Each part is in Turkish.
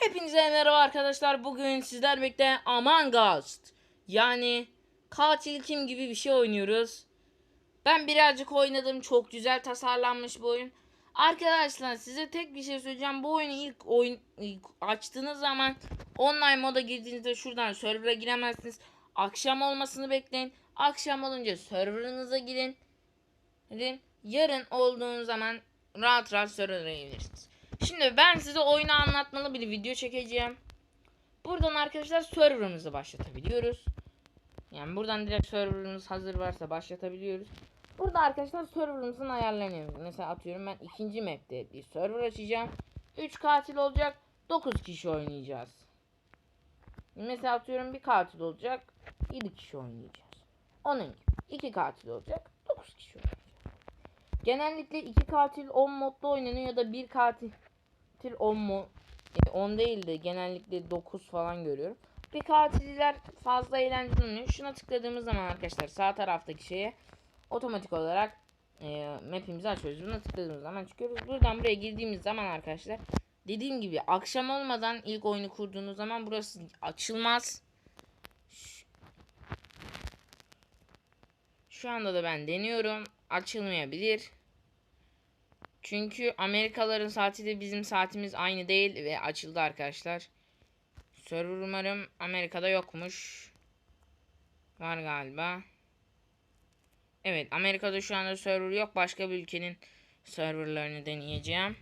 Hepinize merhaba arkadaşlar. Bugün sizler birlikte Among Us yani katil kim gibi bir şey oynuyoruz. Ben birazcık oynadım. Çok güzel tasarlanmış bu oyun. Arkadaşlar size tek bir şey söyleyeceğim. Bu oyunu ilk oyun ilk açtığınız zaman online moda girdiğinizde şuradan server'a giremezsiniz. Akşam olmasını bekleyin. Akşam olunca server'ınıza girin. Yarın olduğun zaman rahat rahat server'a girebilirsiniz. Şimdi ben size oyunu anlatmalı bir video çekeceğim. Buradan arkadaşlar server'ımızı başlatabiliyoruz. Yani buradan direkt server'ımız hazır varsa başlatabiliyoruz. Burada arkadaşlar server'ımızın ayarlarını. Mesela atıyorum ben ikinci map'te bir server açacağım. 3 katil olacak. 9 kişi oynayacağız. Mesela atıyorum bir katil olacak. 7 kişi oynayacağız. Onun gibi. 2 katil olacak. 9 kişi oynayacağız. Genellikle 2 katil 10 modda oynanıyor ya da 1 katil 10 mu 10 değil de genellikle 9 falan görüyorum. Bir katiller fazla eğlenceli oluyor. Şuna tıkladığımız zaman arkadaşlar sağ taraftaki şeye otomatik olarak e, map'imizi açıyoruz. Buna tıkladığımız zaman çıkıyoruz. Buradan buraya girdiğimiz zaman arkadaşlar dediğim gibi akşam olmadan ilk oyunu kurduğunuz zaman burası açılmaz. Şu anda da ben deniyorum. Açılmayabilir. Çünkü Amerikalıların saatiyle bizim saatimiz aynı değil ve açıldı arkadaşlar. Server umarım Amerika'da yokmuş. Var galiba. Evet Amerika'da şu anda server yok. Başka bir ülkenin serverlarını deneyeceğim.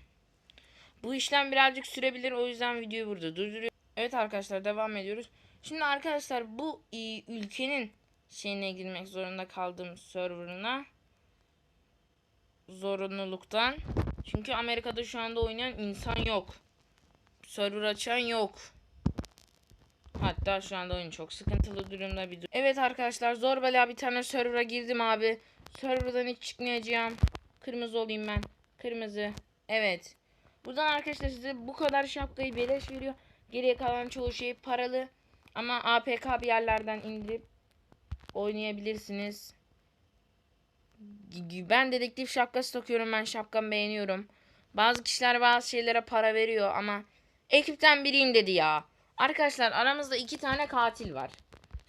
Bu işlem birazcık sürebilir. O yüzden videoyu burada durduruyorum. Evet arkadaşlar devam ediyoruz. Şimdi arkadaşlar bu e, ülkenin şeyine girmek zorunda kaldığım serverına zorunluluktan. Çünkü Amerika'da şu anda oynayan insan yok. Server açan yok. Hatta şu anda oyun çok sıkıntılı durumda bir dur- Evet arkadaşlar zor bela bir tane server'a girdim abi. Server'dan hiç çıkmayacağım. Kırmızı olayım ben. Kırmızı. Evet. Buradan arkadaşlar size bu kadar şapkayı beleş veriyor. Geriye kalan çoğu şey paralı. Ama APK bir yerlerden indirip oynayabilirsiniz. Ben dedektif şapkası takıyorum. Ben şapkamı beğeniyorum. Bazı kişiler bazı şeylere para veriyor ama ekipten biriyim dedi ya. Arkadaşlar aramızda iki tane katil var.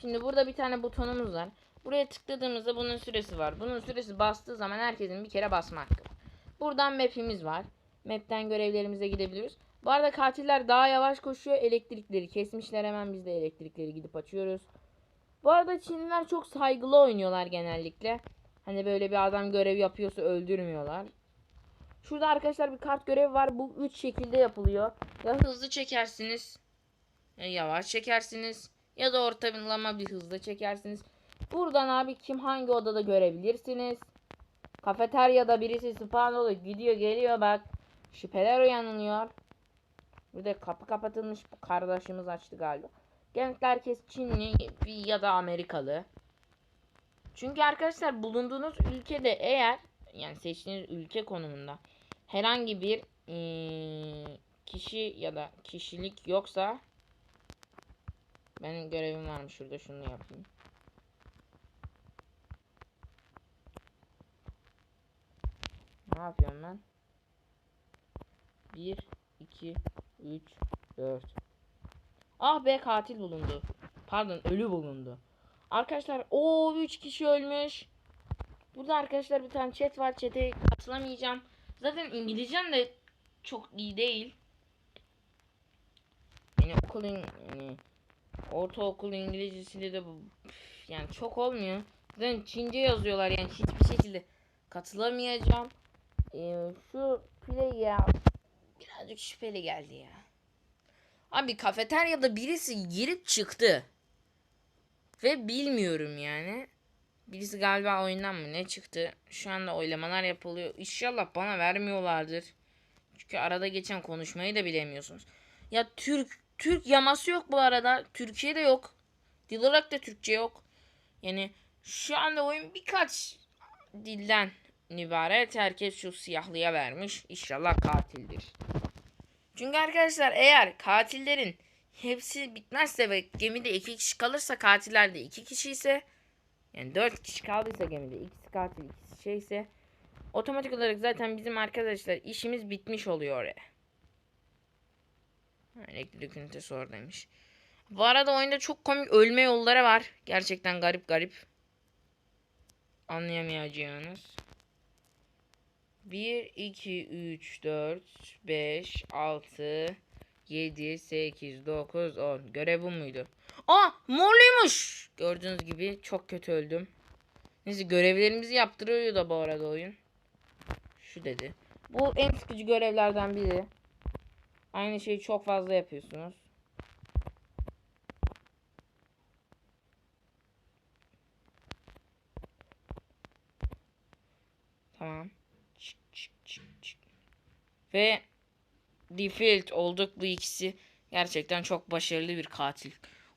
Şimdi burada bir tane butonumuz var. Buraya tıkladığımızda bunun süresi var. Bunun süresi bastığı zaman herkesin bir kere basma hakkı var. Buradan map'imiz var. Map'ten görevlerimize gidebiliyoruz. Bu arada katiller daha yavaş koşuyor. Elektrikleri kesmişler. Hemen biz de elektrikleri gidip açıyoruz. Bu arada Çinliler çok saygılı oynuyorlar genellikle. Hani böyle bir adam görev yapıyorsa öldürmüyorlar. Şurada arkadaşlar bir kart görevi var. Bu üç şekilde yapılıyor. Ya hızlı çekersiniz. Ya yavaş çekersiniz. Ya da ortalama bir hızla çekersiniz. Buradan abi kim hangi odada görebilirsiniz. Kafeteryada birisi spawn oluyor. Gidiyor geliyor bak. Şüpheler uyanılıyor. Burada kapı kapatılmış. Bu kardeşimiz açtı galiba. Genellikle herkes Çinli ya da Amerikalı. Çünkü arkadaşlar bulunduğunuz ülkede eğer yani seçtiğiniz ülke konumunda herhangi bir kişi ya da kişilik yoksa benim görevim varmış şurada şunu yapayım. Ne yapıyorum ben? 1 2 3 4 Ah be katil bulundu. Pardon ölü bulundu. Arkadaşlar o 3 kişi ölmüş. Burada arkadaşlar bir tane chat var. Chat'e katılamayacağım. Zaten İngilizcem de çok iyi değil. Yani okulun yani ortaokul İngilizcesiyle de bu yani çok olmuyor. Zaten Çince yazıyorlar yani hiçbir şekilde katılamayacağım. Ee, şu play ya birazcık şüpheli geldi ya. Abi kafeteryada birisi girip çıktı. Ve bilmiyorum yani. Birisi galiba oyundan mı ne çıktı? Şu anda oylamalar yapılıyor. İnşallah bana vermiyorlardır. Çünkü arada geçen konuşmayı da bilemiyorsunuz. Ya Türk Türk yaması yok bu arada. Türkiye'de yok. Dil olarak da Türkçe yok. Yani şu anda oyun birkaç dilden ibaret. Herkes şu siyahlıya vermiş. İnşallah katildir. Çünkü arkadaşlar eğer katillerin hepsi bitmezse ve gemide iki kişi kalırsa katiller de iki kişi ise yani dört kişi kaldıysa gemide ikisi katil ikisi şeyse otomatik olarak zaten bizim arkadaşlar işimiz bitmiş oluyor oraya. Elektrik ünitesi oradaymış. Bu arada oyunda çok komik ölme yolları var. Gerçekten garip garip. Anlayamayacağınız. 1, 2, 3, 4, 5, 6, 7, 8, 9, 10. Görev bu muydu? Aa morluymuş. Gördüğünüz gibi çok kötü öldüm. Neyse görevlerimizi yaptırıyor da bu arada oyun. Şu dedi. Bu en sıkıcı görevlerden biri. Aynı şeyi çok fazla yapıyorsunuz. Tamam. Çık, çık, çık, çık. Ve Default olduk bu ikisi. Gerçekten çok başarılı bir katil.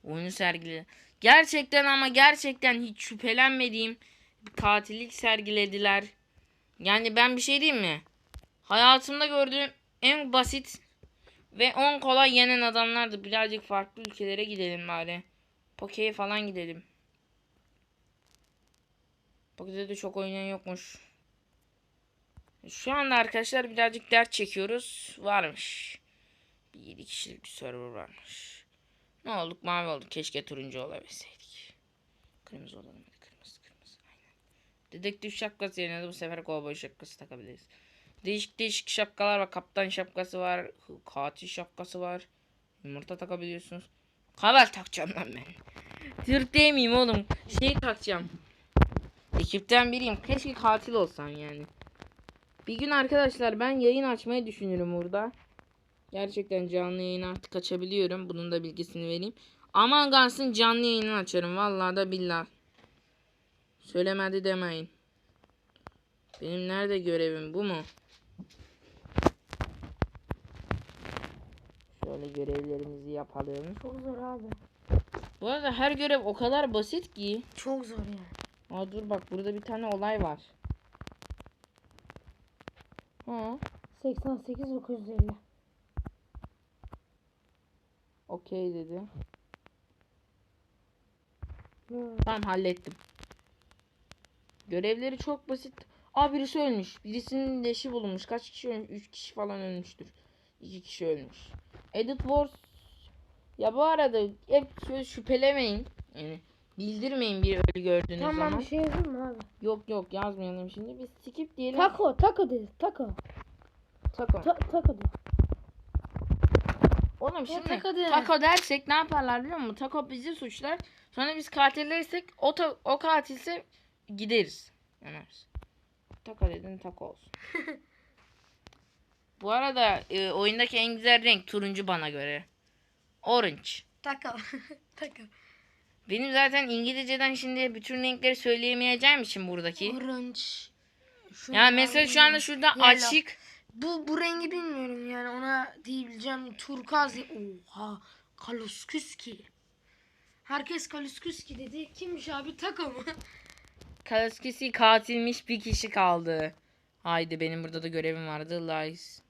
Oyunu sergiledi. Gerçekten ama gerçekten hiç şüphelenmediğim bir katillik sergilediler. Yani ben bir şey diyeyim mi? Hayatımda gördüğüm en basit ve en kolay yenen adamlardı. Birazcık farklı ülkelere gidelim bari. Poke'ye falan gidelim. Poke'de de çok oynayan yokmuş. Şu anda arkadaşlar birazcık dert çekiyoruz. Varmış. Bir 7 kişilik bir server varmış. Ne olduk mavi olduk. Keşke turuncu olabilseydik. Kırmızı olalım. Kırmızı kırmızı. Aynen. Dedektif şapkası yerine de bu sefer kovboy şapkası takabiliriz. Değişik değişik şapkalar var. Kaptan şapkası var. Katil şapkası var. Yumurta takabiliyorsunuz. Kaval takacağım lan ben. Türk değil miyim oğlum? Şey takacağım. Ekipten biriyim. Keşke katil olsam yani. Bir gün arkadaşlar ben yayın açmayı düşünüyorum burada. Gerçekten canlı yayın artık açabiliyorum. Bunun da bilgisini vereyim. Aman Gans'ın canlı yayını açarım. Vallahi da billah. Söylemedi demeyin. Benim nerede görevim bu mu? Şöyle görevlerimizi yapalım. Çok zor abi. Bu arada her görev o kadar basit ki. Çok zor yani. Aa dur bak burada bir tane olay var. Ha, 88 950. okey dedi. Hı. Tamam hallettim. Görevleri çok basit. Aa birisi ölmüş. Birisinin leşi bulunmuş. Kaç kişi ölmüş? 3 kişi falan ölmüştür. 2 kişi ölmüş. Edit Wars ya bu arada hep şüphelemeyin. Yani bildirmeyin bir ölü gördüğünüz Tamam zaman. bir şey yazayım mı abi? Yok yok yazmayalım şimdi. Biz skip diyelim. Taco, taco dedi. Taco. Taco. Ta taco dedi. Oğlum şimdi taco de. taco dersek ne yaparlar biliyor musun? Taco bizi suçlar. Sonra biz katillersek o, ta- o katilse gideriz. Yanarız. Taco dedin taco olsun. Bu arada e, oyundaki en güzel renk turuncu bana göre. Orange. Taco. taco. Benim zaten İngilizceden şimdi bütün renkleri söyleyemeyeceğim için buradaki. Orange. Şu Ya mesela şu anda şurada Yellow. açık. Bu bu rengi bilmiyorum yani ona diyebileceğim turkuaz. Oha. Kalusküski. Herkes Kalusküski dedi. Kimmiş abi? Taco mu? Katilmiş bir kişi kaldı. Haydi benim burada da görevim vardı. Lies.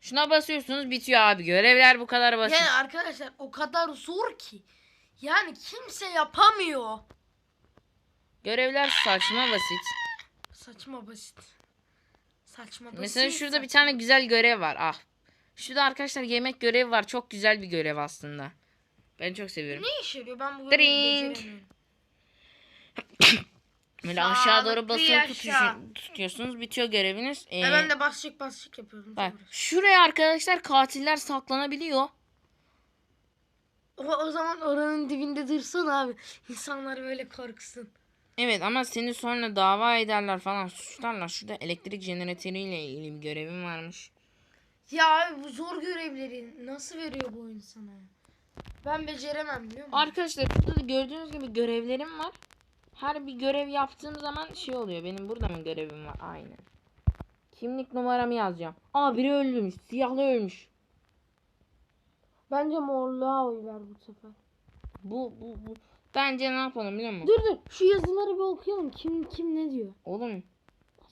Şuna basıyorsunuz bitiyor abi. Görevler bu kadar basit. yani arkadaşlar o kadar zor ki. Yani kimse yapamıyor. Görevler saçma basit. Saçma basit. Saçma basit. Mesela şurada bir tane güzel görev var. Ah. Şurada arkadaşlar yemek görevi var. Çok güzel bir görev aslında. Ben çok seviyorum. Ne işe yarıyor? Ben bu Drink. görevi beceremiyorum. Böyle aşağı doğru basılı tutuyorsunuz. Bitiyor göreviniz. Ee, E ben de basçık basçık yapıyorum. bak, şuraya arkadaşlar katiller saklanabiliyor. O, o zaman oranın dibinde dursun abi. İnsanlar böyle korksun. Evet ama seni sonra dava ederler falan suçlarlar. Şurada elektrik jeneratörüyle ilgili bir görevim varmış. Ya abi bu zor görevleri nasıl veriyor bu oyun sana? Ben beceremem biliyor musun? Arkadaşlar burada da gördüğünüz gibi görevlerim var. Her bir görev yaptığım zaman şey oluyor. Benim burada mı görevim var? Aynen. Kimlik numaramı yazacağım. Aa biri ölmüş. Siyahlı ölmüş. Bence morluğa oy ver bu sefer. Bu, bu, bu. Bence ne yapalım biliyor musun? Dur dur şu yazıları bir okuyalım. Kim kim ne diyor? Oğlum.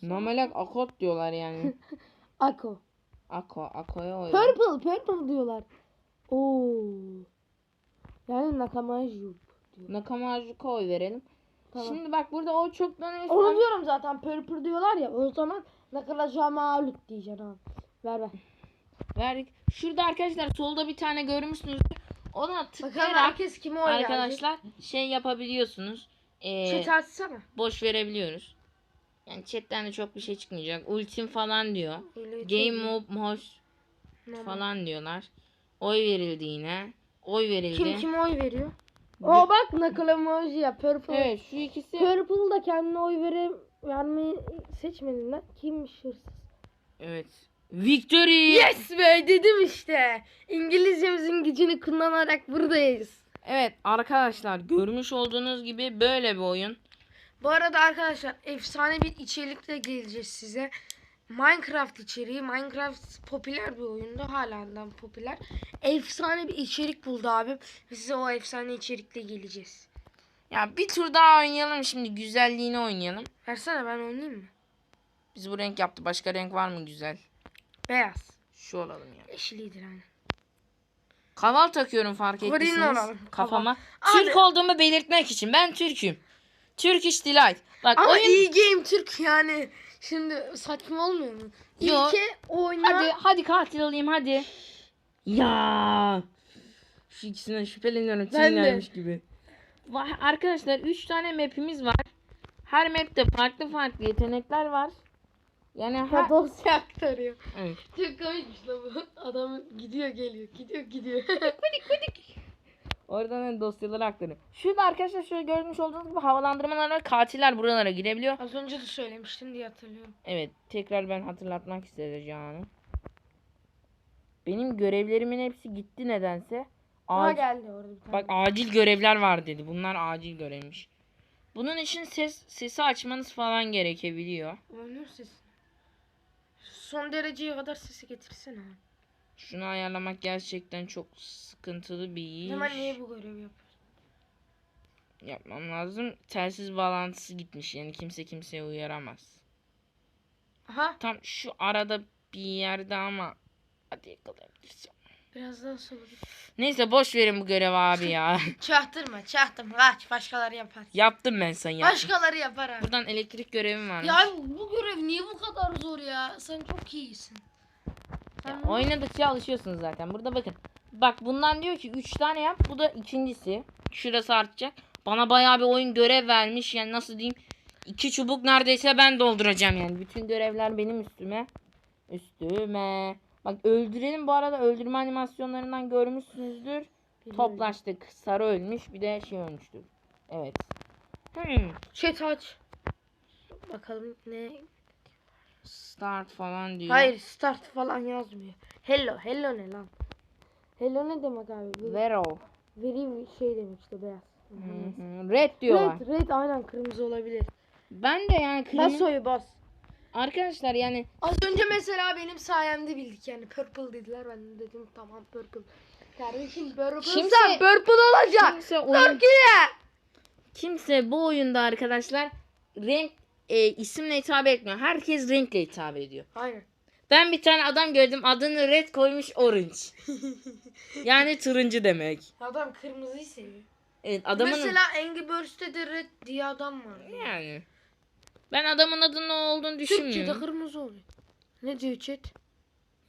Nomelek akot diyorlar yani. Ako. Ako. Ako'ya oy. Purple purple diyorlar. Oo. Yani Nakamaju diyor. Nakamajuka oy verelim. Tamam. Şimdi bak burada o çoklanıyor. Onu diyorum zaten purple diyorlar ya. O zaman Nakamaju Malut diyeceksin abi. Ver ver. Verdik. Şurada arkadaşlar solda bir tane görmüşsünüzdür. Ona Bakalım tıklayarak herkes kime oy verecek. arkadaşlar şey yapabiliyorsunuz. Ee, Chat açsana. boş verebiliyoruz. Yani chatten de çok bir şey çıkmayacak. Ultim falan diyor. Öyle Game değil. Mob falan diyorlar. Oy verildi yine. Oy verildi. Kim kime oy veriyor? O bak emoji ya Purple. Evet şu ikisi Purple da kendine oy vere vermeyi seçmedin lan. Kimmiş hırsız? evet. Victory. Yes be dedim işte. İngilizcemizin gücünü kullanarak buradayız. Evet arkadaşlar görmüş olduğunuz gibi böyle bir oyun. Bu arada arkadaşlar efsane bir içerikle geleceğiz size. Minecraft içeriği. Minecraft popüler bir oyundu. Hala da popüler. Efsane bir içerik buldu abim. Ve Size o efsane içerikle geleceğiz. Ya bir tur daha oynayalım şimdi güzelliğini oynayalım. Versene ben oynayayım mı? Biz bu renk yaptı. Başka renk var mı güzel? Beyaz. Şu olalım ya. Yeşilidir hani. Kaval takıyorum fark Green ettiyseniz olalım, kafama. kaval. Türk olduğumu belirtmek için. Ben Türk'üm. Turkish Delight. Bak Ama oyun... iyi game Türk yani. Şimdi saçma olmuyor mu? Yo. İlke oyna. Hadi hadi katil olayım hadi. Ya. Şu ikisinden şüpheleniyorum. Ben de. Çinlermiş gibi. Arkadaşlar 3 tane map'imiz var. Her map'te farklı farklı yetenekler var. Yani her... Ha, dosya aktarıyor. Evet. Çok komikmiş lan bu. Adam gidiyor geliyor. Gidiyor gidiyor. Oradan ben dosyaları aktarıyorum. Şurada arkadaşlar şöyle görmüş olduğunuz gibi havalandırmalar var. Katiller buralara girebiliyor. Az önce de söylemiştim diye hatırlıyorum. Evet tekrar ben hatırlatmak istedim Benim görevlerimin hepsi gitti nedense. Aha Ac- geldi orada bir tane. Bak acil görevler var dedi. Bunlar acil görevmiş. Bunun için ses sesi açmanız falan gerekebiliyor. Oynuyor sesi. Son dereceye kadar sesi getirsene. Şunu ayarlamak gerçekten çok sıkıntılı bir iş. Hemen niye bu görevi yapıyor? Yapmam lazım. Telsiz bağlantısı gitmiş. Yani kimse kimseye uyaramaz. Aha Tam şu arada bir yerde ama hadi yakalayabilirsem. Biraz daha sola git. Neyse boş verin bu görevi abi ya. Çahtırma çahtırma kaç başkaları yapar. Yaptım ben sen yaptın. Başkaları yapar abi. Buradan elektrik görevim var. Ya bu görev niye bu kadar zor ya? Sen çok iyisin. Ya oynadıkça alışıyorsunuz zaten. Burada bakın. Bak bundan diyor ki 3 tane yap. Bu da ikincisi. Şurası artacak. Bana bayağı bir oyun görev vermiş. Yani nasıl diyeyim. iki çubuk neredeyse ben dolduracağım yani. Bütün görevler benim üstüme. Üstüme. Bak öldürelim bu arada öldürme animasyonlarından görmüşsünüzdür. Toplaştık. Sarı ölmüş. Bir de şey ölmüştür. Evet. Hmm. Chat aç. Bakalım ne? Start falan diyor. Hayır start falan yazmıyor. Hello. Hello ne lan? Hello ne demek abi? Bu Vero. Veri şey demek işte beyaz. Hı hı. Red diyorlar. Red, red aynen kırmızı olabilir. Ben de yani Bas kırmızı... oyu bas. Arkadaşlar yani Az önce mesela benim sayemde bildik yani purple dediler ben de dedim tamam purple. Kardeşim purple Kimse- sen purple olacak. kimse oyun, Türkiye. kimse bu oyunda arkadaşlar renk e, isimle hitap etmiyor. Herkes renkle hitap ediyor. Aynen. Ben bir tane adam gördüm adını red koymuş orange. yani turuncu demek. Adam kırmızıyı seviyor. Evet adamın Mesela Angry Birds'te de red diye adam var. yani ben adamın adının ne olduğunu Türkçe'de düşünmüyorum. kırmızı oluyor. Ne diyor chat?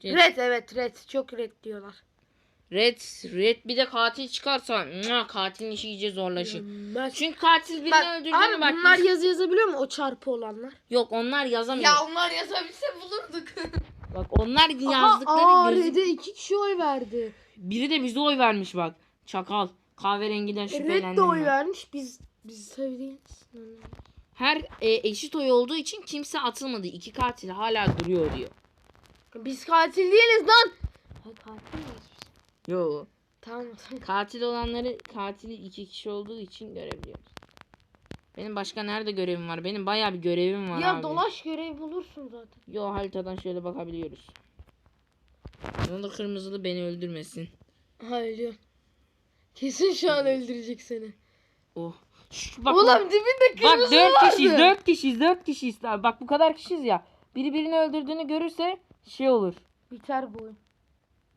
Red. Red evet red. Çok red diyorlar. Red, red bir de katil çıkarsa mua, katilin işi iyice zorlaşır. Ben... Çünkü katil birini Bak, öldürdüğünü abi bak. bunlar yazı yazabiliyor mu o çarpı olanlar? Yok onlar yazamıyor. onlar yazabilse bulurduk. Bak onlar Aha, yazdıkları aa, gözü- Red'e iki kişi oy verdi. Biri de bize oy vermiş bak. Çakal. Kahverengiden şüphelendim. Red de oy ben. vermiş. Biz biz sevdiğimiz. Her e, eşit oy olduğu için kimse atılmadı. İki katil hala duruyor diyor. Biz katil değiliz lan. Ha, katil miyiz biz? Yo. Tamam tamam. Katil olanları katili iki kişi olduğu için görebiliyoruz. Benim başka nerede görevim var? Benim bayağı bir görevim var Ya abi. dolaş görev bulursun zaten. Yo haritadan şöyle bakabiliyoruz. Ne olur kırmızılı beni öldürmesin. Ha ölüyor. Kesin şu an öldürecek seni. Oh. Şş, bak, Oğlum dibinde bak kırmızı dört vardı. kişiyiz, dört kişiyiz, dört kişiyiz. Abi Bak bu kadar kişiyiz ya. Biri birini öldürdüğünü görürse şey olur. Biter bu oyun.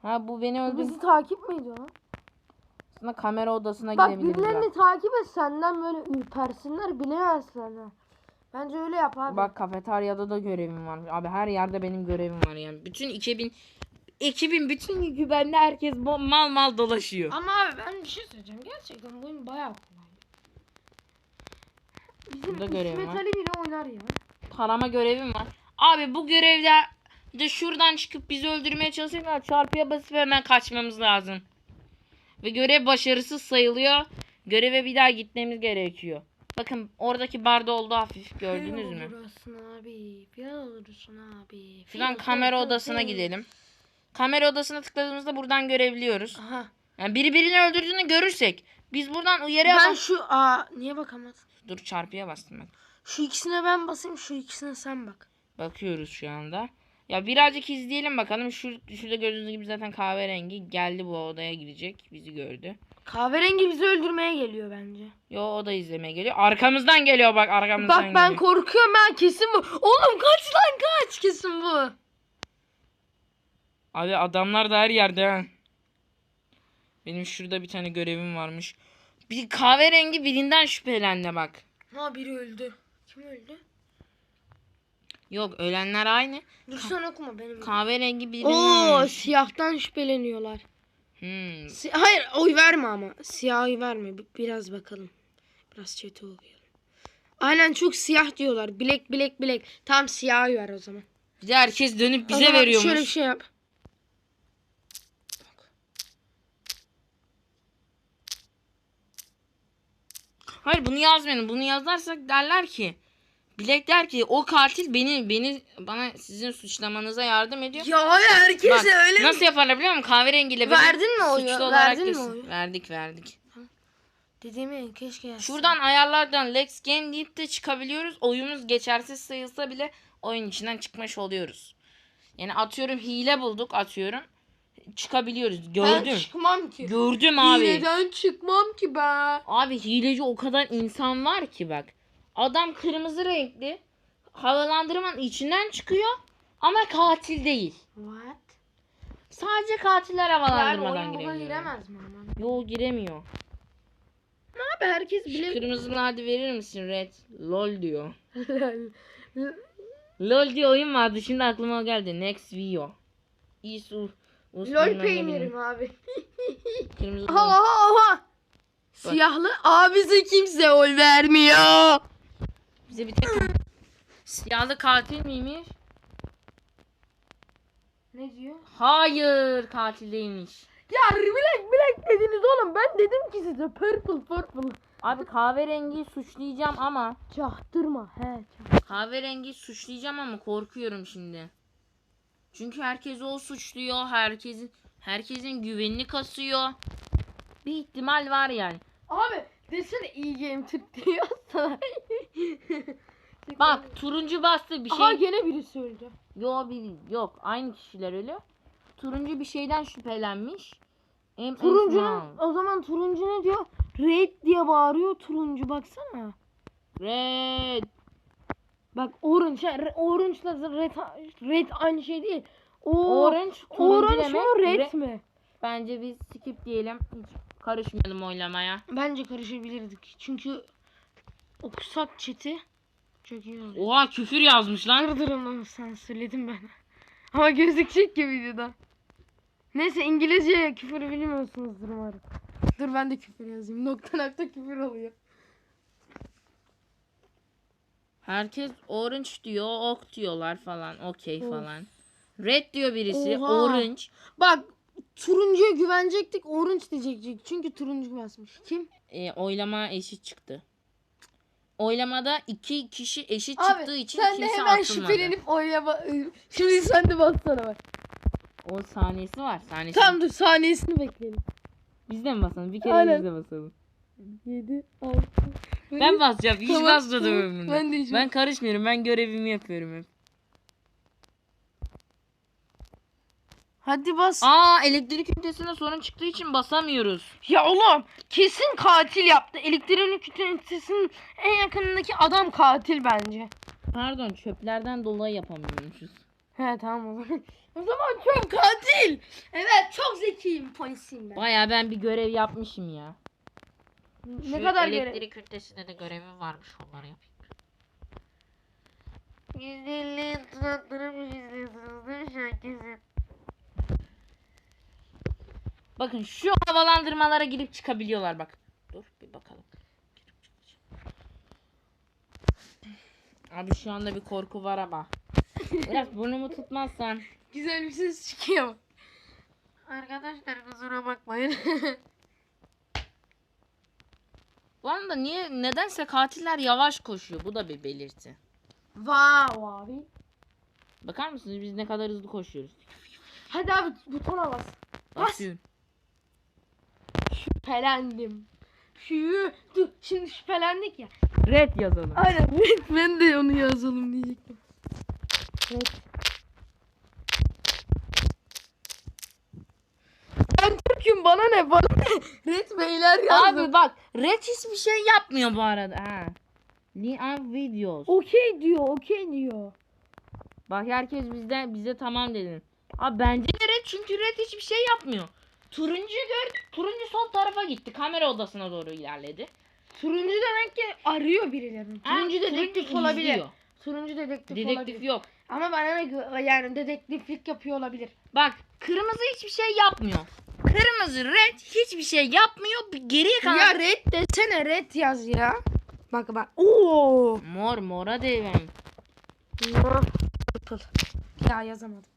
Ha bu beni öldürdü. bizi takip mi ediyor lan? Aslında kamera odasına Bak gidebiliriz. birilerini Bak. takip et senden böyle ürpersinler bilemezler ha. Bence öyle yap abi. bak kafeteryada da görevim var. Abi her yerde benim görevim var yani. Bütün 2000 ekibin bütün yükü bende herkes bo- mal mal dolaşıyor. Ama abi ben bir şey söyleyeceğim. Gerçekten bu oyun bayağı kolay. Bizim Burada görev İsmet var. Ali bile oynar ya. Tarama görevim var. Abi bu görevde de şuradan çıkıp bizi öldürmeye çalışacaklar. Çarpıya basıp hemen kaçmamız lazım. Ve görev başarısız sayılıyor. Göreve bir daha gitmemiz gerekiyor. Bakın oradaki barda oldu hafif gördünüz mü? Olursun abi. Abi. Şuradan kamera odasına gidelim. Kamera odasına tıkladığımızda buradan görebiliyoruz. Aha. Yani biri birini öldürdüğünü görürsek biz buradan uyarı Ben şu aa niye bakamaz? Dur çarpıya bastım ben. Şu ikisine ben basayım, şu ikisine sen bak. Bakıyoruz şu anda. Ya birazcık izleyelim bakalım. Şu, şurada gördüğünüz gibi zaten kahverengi geldi bu odaya girecek. Bizi gördü. Kahverengi bizi öldürmeye geliyor bence. Yo o da izlemeye geliyor. Arkamızdan geliyor bak arkamızdan Bak ben geliyor. korkuyorum ben kesin bu. Oğlum kaç lan kaç kesin bu. Abi adamlar da her yerde ha. Benim şurada bir tane görevim varmış. Bir kahverengi birinden şüphelendi bak. Ha biri öldü. Kim öldü? Yok ölenler aynı. Dur sen okuma benim. Kahverengi birinden Oo siyahtan şüpheleniyorlar. Hmm. Si- Hayır oy verme ama. Siyah oy verme. Bir- Biraz bakalım. Biraz chat'e okuyalım. Aynen çok siyah diyorlar. Bilek bilek bilek. Tam siyah oy ver o zaman. Bir de herkes dönüp bize veriyormuş. Şöyle bir şey yap. Hayır bunu yazmayın. Bunu yazarsak derler ki Bilek der ki o katil beni beni bana sizin suçlamanıza yardım ediyor. Ya herkese Bak, öyle nasıl yaparlar biliyor musun? Kahverengiyle Verdin mi oyu? suçlu olarak Verdin mi oyu? Verdik verdik. Dediğimi keşke yazsın. Şuradan ayarlardan Lex Game deyip de çıkabiliyoruz. Oyumuz geçersiz sayılsa bile oyun içinden çıkmış oluyoruz. Yani atıyorum hile bulduk atıyorum. Çıkabiliyoruz. ben Gördüm. çıkmam ki. Gördüm abi. Hileden çıkmam ki ben. Abi hileci o kadar insan var ki bak. Adam kırmızı renkli. Havalandırmanın içinden çıkıyor. Ama katil değil. What? Sadece katiller Yani havalandırmadan oyun buna girebiliyor. giremez mi ama? Yo giremiyor. Abi herkes Şu bile... kırmızını hadi verir misin Red? LOL diyor. LOL diye oyun vardı şimdi aklıma geldi. Next Video. İsu. Bilmem LOL peynirim abi. Kırmızı Aha aha aha. Siyahlı abisi kimse oy vermiyor. Bize bir tek siyahlı katil miymiş? Ne diyor? Hayır katil değilmiş. Ya bilek bilek dediniz oğlum. Ben dedim ki size purple purple. Abi kahverengiyi suçlayacağım ama Çaktırma he. kahverengiyi suçlayacağım ama korkuyorum şimdi. Çünkü herkes o suçluyor. Herkesin herkesin güvenini kasıyor. Bir ihtimal var yani. Abi desene iyi game Türk diyor sana. Bak turuncu bastı bir şey. Aha gene biri söyledi. Yo bir yok aynı kişiler öyle. Turuncu bir şeyden şüphelenmiş. Em- Turuncunun o zaman turuncu ne diyor? Red diye bağırıyor turuncu baksana. Red. Bak orange, re- orange'la red, red aynı şey değil. O Orange orange demek. mu red Re- mi? Bence biz skip diyelim. Hiç karışmayalım oylamaya. Bence karışabilirdik. Çünkü okusak chat'i çok iyi olur. Oha küfür yazmış lan. Durdurun onu sansürledim ben. Ama gözükecek ki videoda. Neyse İngilizce küfür bilmiyorsunuzdur umarım. Dur ben de küfür yazayım. Nokta nokta küfür oluyor. Herkes orange diyor, ok diyorlar falan, okey falan. Red diyor birisi, Oha. orange. Bak turuncuya güvenecektik orange diyecektik. Çünkü turuncu basmış. Kim? E, oylama eşit çıktı. Oylamada iki kişi eşit Abi, çıktığı için sen de hemen atılmadı. şüphelenip oynama. Şimdi sen de bassana bak. O saniyesi var. Saniyesi. Tamam dur saniyesini bekleyelim. Biz de mi basalım? Bir kere Aynen. biz de basalım. 7, 6. Ben basacağım. Hiç Tamam, basmadım tamam. ömrümde. Ben de hiç Ben karışmıyorum. Ben görevimi yapıyorum hep. Hadi bas. Aa elektrik ünitesine sorun çıktığı için basamıyoruz. Ya oğlum kesin katil yaptı. Elektronik ünitesinin en yakınındaki adam katil bence. Pardon çöplerden dolayı yapamıyormuşuz. He tamam o zaman. o zaman çok katil. Evet çok zekiyim polisiyim ben. Baya ben bir görev yapmışım ya. Ne Şu kadar göre? elektrik ünitesinde de görevim varmış onları yapayım. Güzelliğin tuzakları mı izliyorsunuz değil mi şu an kesin? Bakın şu havalandırmalara girip çıkabiliyorlar bak. Dur bir bakalım. Abi şu anda bir korku var ama. Biraz burnumu tutmazsan. Güzel bir ses çıkıyor. Arkadaşlar kusura bakmayın. Bu arada niye nedense katiller yavaş koşuyor. Bu da bir belirti. wow abi. Bakar mısınız biz ne kadar hızlı koşuyoruz? Hadi abi butona bas. Bas. Basıyorum. Şüphelendim. Şu dur şimdi şüphelendik ya. Red yazalım. Aynen ben de onu yazalım diyecektim. Evet. Türk'üm bana ne bana ne. Red beyler yazdım. Abi bak Red hiçbir şey yapmıyor bu arada. Ha. Liam videos. Okey diyor okey diyor. Bak herkes bizde bize tamam dedi. Abi bence de Red çünkü Red hiçbir şey yapmıyor. Turuncu gördük. Turuncu sol tarafa gitti. Kamera odasına doğru ilerledi. Turuncu demek ki arıyor birilerini. Turuncu dedektif olabilir. izliyor. Turuncu dedektif, Dedektif olabilir. yok. Ama bana ne yani dedektiflik yapıyor olabilir. Bak kırmızı hiçbir şey yapmıyor. Kırmızı red hiçbir şey yapmıyor. Bir Geriye kalan Ya red desene red yaz ya. Bak bak. Oo. mor mora devam. Purple. Ya yazamadım.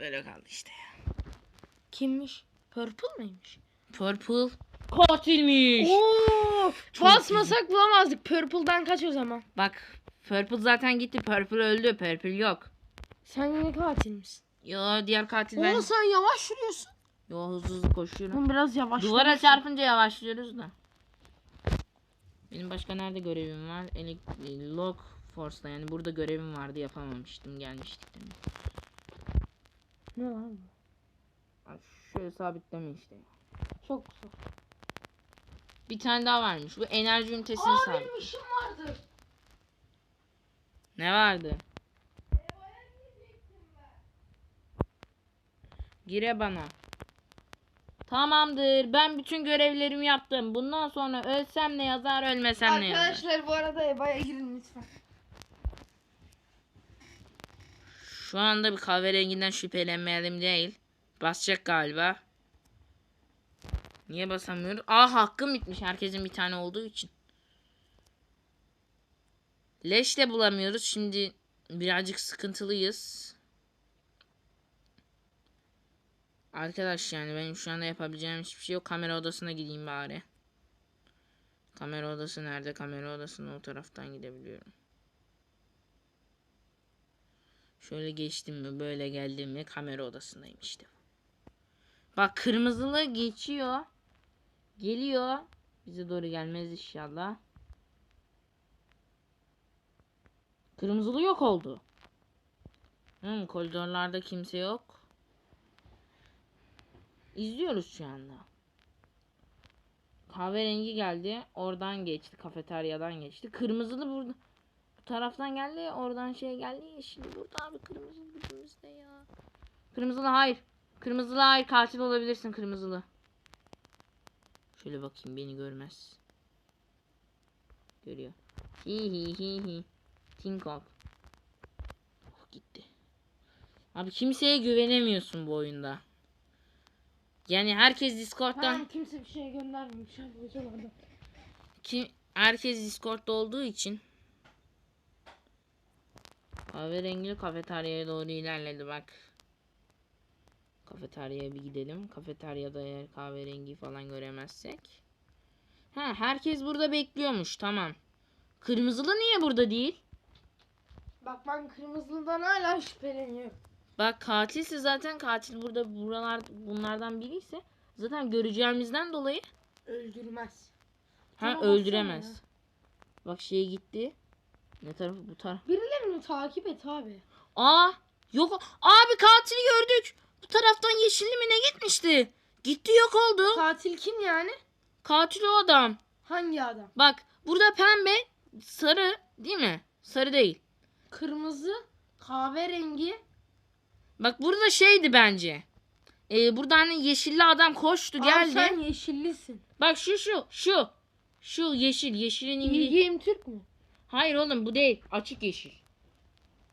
Böyle kaldı işte ya. Kimmiş? Purple mıymış? Purple katilmiş. Oo. Basmasak bulamazdık. Purple'dan kaç o zaman? Bak Purple zaten gitti. Purple öldü. Purple yok. Sen yine katil misin? Yo diğer katil ben. Oo sen yavaş yürüyorsun. Yo hızlı hızlı koşuyorum. Oğlum biraz yavaş. Duvara çarpınca yavaşlıyoruz da. Benim başka nerede görevim var? Elek Log Force'da yani burada görevim vardı yapamamıştım gelmiştik demin. Ne lan? Ay, Şöyle sabitleme işte. Çok zor. Bir tane daha varmış. Bu enerji ünitesini Aa sabit. benim işim vardı. Ne vardı? Gire bana. Tamamdır. Ben bütün görevlerimi yaptım. Bundan sonra ölsem ne yazar, ölmesem ne yazar. Arkadaşlar bu arada EBA'ya girin lütfen. Şu anda bir kahverenginden şüphelenmeyelim değil. Basacak galiba. Niye basamıyoruz? Aa hakkım bitmiş herkesin bir tane olduğu için. Leş de bulamıyoruz. Şimdi birazcık sıkıntılıyız. Arkadaş yani benim şu anda yapabileceğim hiçbir şey yok. Kamera odasına gideyim bari. Kamera odası nerede? Kamera odasına o taraftan gidebiliyorum. Şöyle geçtim mi böyle geldim mi kamera odasındayım işte. Bak kırmızılı geçiyor. Geliyor. Bize doğru gelmez inşallah. Kırmızılı yok oldu. Hmm, koridorlarda kimse yok. İzliyoruz şu anda. Kahverengi geldi. Oradan geçti. Kafeteryadan geçti. Kırmızılı burada. Bu taraftan geldi. Oradan şey geldi. Yeşil burada abi. Kırmızılı bizimizde ya. Kırmızılı hayır. Kırmızılı hayır. Katil olabilirsin kırmızılı. Şöyle bakayım beni görmez. Görüyor. Hi hi hi. Oh, gitti. Abi kimseye güvenemiyorsun bu oyunda. Yani herkes Discord'dan Ben kimse bir şey göndermemiş abi hocalardan. Kim herkes Discord'da olduğu için kahverengili kafeteryaya doğru ilerledi bak. Kafeteryaya bir gidelim. Kafeteryada eğer kahverengi falan göremezsek. Ha herkes burada bekliyormuş. Tamam. Kırmızılı niye burada değil? Bak ben kırmızılıdan hala şüpheleniyorum. Bak katilse zaten katil burada buralar bunlardan biri ise zaten göreceğimizden dolayı Öldürmez. ha baksana öldüremez. Bak şeye gitti. Ne tarafı bu taraf. Birilerini takip et abi. Aa yok abi katili gördük. Bu taraftan yeşilli mi ne gitmişti? Gitti yok oldu. Katil kim yani? Katil o adam. Hangi adam? Bak burada pembe sarı değil mi? Sarı değil. Kırmızı, kahverengi. Bak burada şeydi bence. Ee, burada hani yeşilli adam koştu Abi geldi. sen yeşillisin. Bak şu şu şu. Şu yeşil. Yeşilin İngiliz. Bilgeyim Türk mü? Hayır oğlum bu değil. Açık yeşil.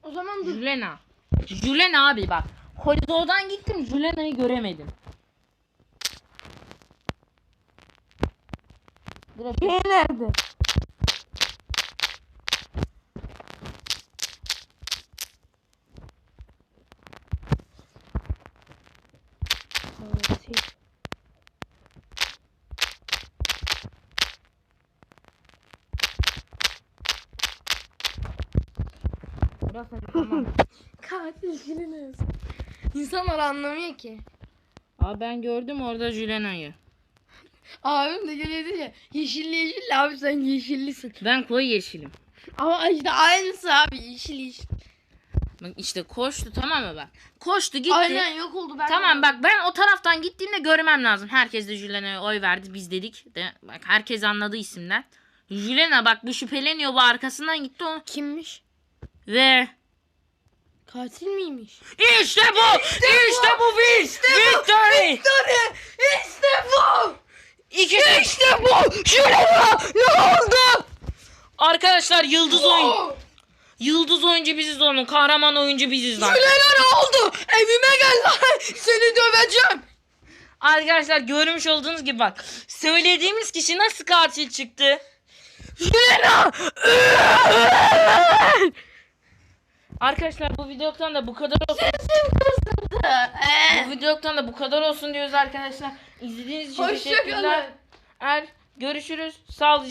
O zaman dur. Julena. Julena abi bak. Koridordan gittim Julena'yı göremedim. Direkt- nerede? Burası tamam. Katil Julian'ız. İnsanlar anlamıyor ki. Abi ben gördüm orada Julena'yı. Abim de geliyordu ya. Yeşilli yeşilli abi sen yeşillisin. Ben koyu yeşilim. Ama işte aynısı abi yeşil yeşil. Bak işte koştu tamam mı bak. Koştu gitti. Aynen yok oldu ben. Tamam bak ben o taraftan gittiğimde görmem lazım. Herkes de Julena'ya oy verdi. Biz dedik de bak herkes anladı isimden. Julena bak bu şüpheleniyor bu arkasından gitti o. Kimmiş? Ve Katil miymiş? işte bu! İşte, bu win! Victory! Victory! İşte bu! İkisi. İşte bu! Julena! Ne oldu? Arkadaşlar yıldız oyun. Yıldız oyuncu biziz onun. Kahraman oyuncu biziz lan. Ne oldu? Evime gel lan! Seni döveceğim. Arkadaşlar görmüş olduğunuz gibi bak. Söylediğimiz kişi nasıl katil çıktı? Julena! Arkadaşlar bu videodan da bu kadar olsun. Bu videodan da bu kadar olsun diyoruz arkadaşlar. İzlediğiniz için Hoşça teşekkürler. kalın. Er, görüşürüz. Sağlıcakla.